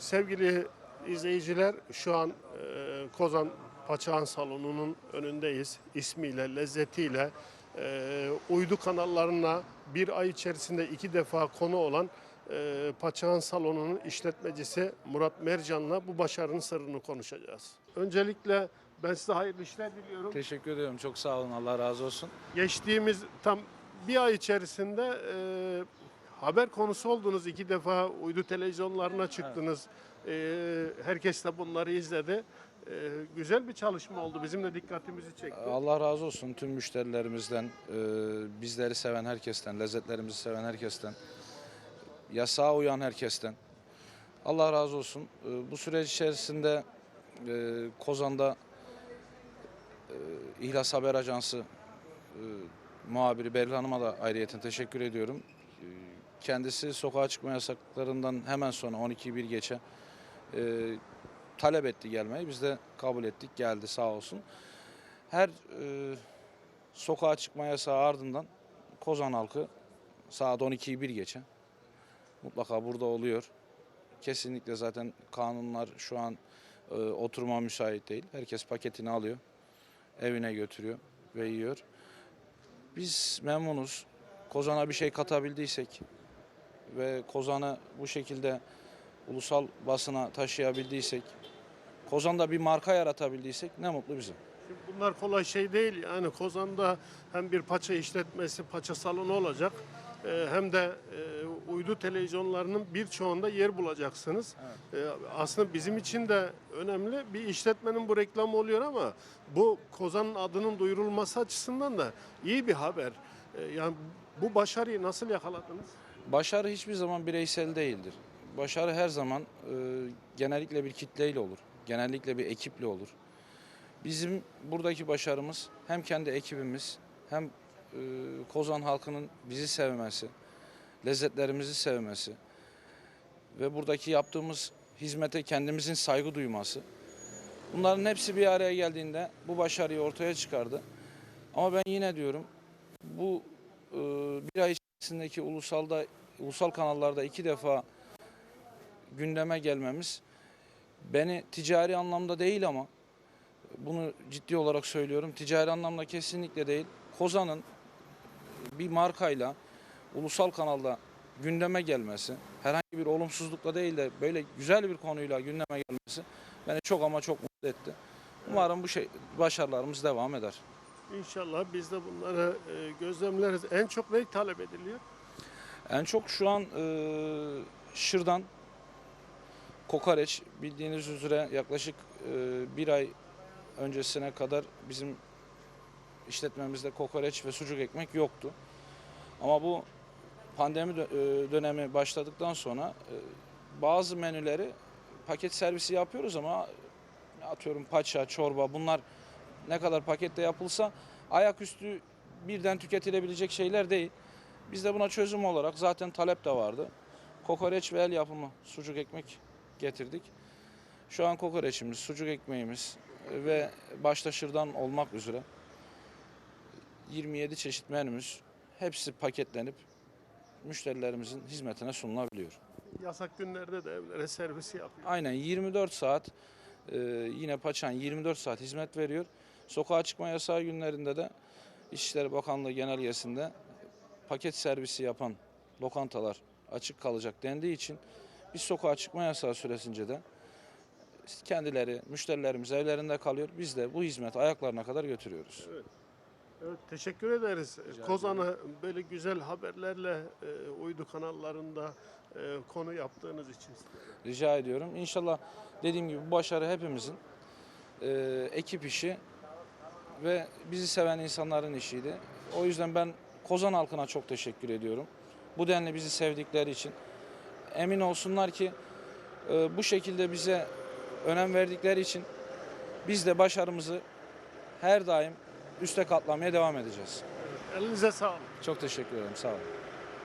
Sevgili izleyiciler şu an e, Kozan Paçağan Salonu'nun önündeyiz. İsmiyle, lezzetiyle e, uydu kanallarına bir ay içerisinde iki defa konu olan e, Paçağan Salonu'nun işletmecisi Murat Mercan'la bu başarının sırrını konuşacağız. Öncelikle ben size hayırlı işler diliyorum. Teşekkür ediyorum. Çok sağ olun. Allah razı olsun. Geçtiğimiz tam bir ay içerisinde e, haber konusu oldunuz. iki defa uydu televizyonlarına çıktınız. E, herkes de bunları izledi. E, güzel bir çalışma oldu. Bizim de dikkatimizi çekti. Allah razı olsun tüm müşterilerimizden, e, bizleri seven herkesten, lezzetlerimizi seven herkesten, yasağa uyan herkesten. Allah razı olsun. E, bu süreç içerisinde e, Kozan'da e, İhlas Haber Ajansı e, muhabiri Beril Hanım'a da ayrıyeten teşekkür ediyorum. E, Kendisi sokağa çıkma yasaklarından hemen sonra 12'yi bir geçe e, talep etti gelmeyi. Biz de kabul ettik. Geldi sağ olsun. Her e, sokağa çıkma yasağı ardından Kozan halkı saat 12'yi bir geçe mutlaka burada oluyor. Kesinlikle zaten kanunlar şu an e, oturma müsait değil. Herkes paketini alıyor. Evine götürüyor ve yiyor. Biz memnunuz. Kozan'a bir şey katabildiysek ve Kozan'ı bu şekilde ulusal basına taşıyabildiysek, Kozan'da bir marka yaratabildiysek ne mutlu bize. Şimdi bunlar kolay şey değil. Yani Kozan'da hem bir paça işletmesi, paça salonu olacak. e, hem de e, uydu televizyonlarının birçoğunda yer bulacaksınız. E, aslında bizim için de önemli bir işletmenin bu reklamı oluyor ama bu Kozan'ın adının duyurulması açısından da iyi bir haber. Yani bu başarıyı nasıl yakaladınız? Başarı hiçbir zaman bireysel değildir. Başarı her zaman e, genellikle bir kitleyle olur. Genellikle bir ekiple olur. Bizim buradaki başarımız hem kendi ekibimiz hem e, Kozan halkının bizi sevmesi, lezzetlerimizi sevmesi ve buradaki yaptığımız hizmete kendimizin saygı duyması. Bunların hepsi bir araya geldiğinde bu başarıyı ortaya çıkardı. Ama ben yine diyorum bu e, bir ay içerisindeki ulusalda ulusal kanallarda iki defa gündeme gelmemiz beni ticari anlamda değil ama bunu ciddi olarak söylüyorum. Ticari anlamda kesinlikle değil. Kozan'ın bir markayla ulusal kanalda gündeme gelmesi, herhangi bir olumsuzlukla değil de böyle güzel bir konuyla gündeme gelmesi beni çok ama çok mutlu etti. Umarım bu şey başarılarımız devam eder. İnşallah biz de bunları e, gözlemleriz. En çok ne talep ediliyor? En çok şu an e, şırdan, kokoreç bildiğiniz üzere yaklaşık e, bir ay öncesine kadar bizim işletmemizde kokoreç ve sucuk ekmek yoktu. Ama bu pandemi e, dönemi başladıktan sonra e, bazı menüleri paket servisi yapıyoruz ama atıyorum paça, çorba bunlar ne kadar pakette yapılsa ayaküstü birden tüketilebilecek şeyler değil. Biz de buna çözüm olarak zaten talep de vardı. Kokoreç ve el yapımı sucuk ekmek getirdik. Şu an kokoreçimiz, sucuk ekmeğimiz ve başta şırdan olmak üzere 27 çeşit menümüz hepsi paketlenip müşterilerimizin hizmetine sunulabiliyor. Yasak günlerde de evlere servisi yapıyor. Aynen 24 saat e, yine Paçan 24 saat hizmet veriyor. Sokağa çıkma yasağı günlerinde de İçişleri Bakanlığı genelgesinde paket servisi yapan lokantalar açık kalacak dendiği için biz sokağa çıkma yasağı süresince de kendileri, müşterilerimiz evlerinde kalıyor. Biz de bu hizmeti ayaklarına kadar götürüyoruz. Evet, teşekkür ederiz. Rica Kozan'ı böyle güzel haberlerle e, uydu kanallarında e, konu yaptığınız için. Rica ediyorum. İnşallah dediğim gibi bu başarı hepimizin e, ekip işi ve bizi seven insanların işiydi. O yüzden ben Kozan halkına çok teşekkür ediyorum. Bu denli bizi sevdikleri için. Emin olsunlar ki e, bu şekilde bize önem verdikleri için biz de başarımızı her daim üste katlamaya devam edeceğiz. Elinize sağlık. Çok teşekkür ederim. Sağ olun.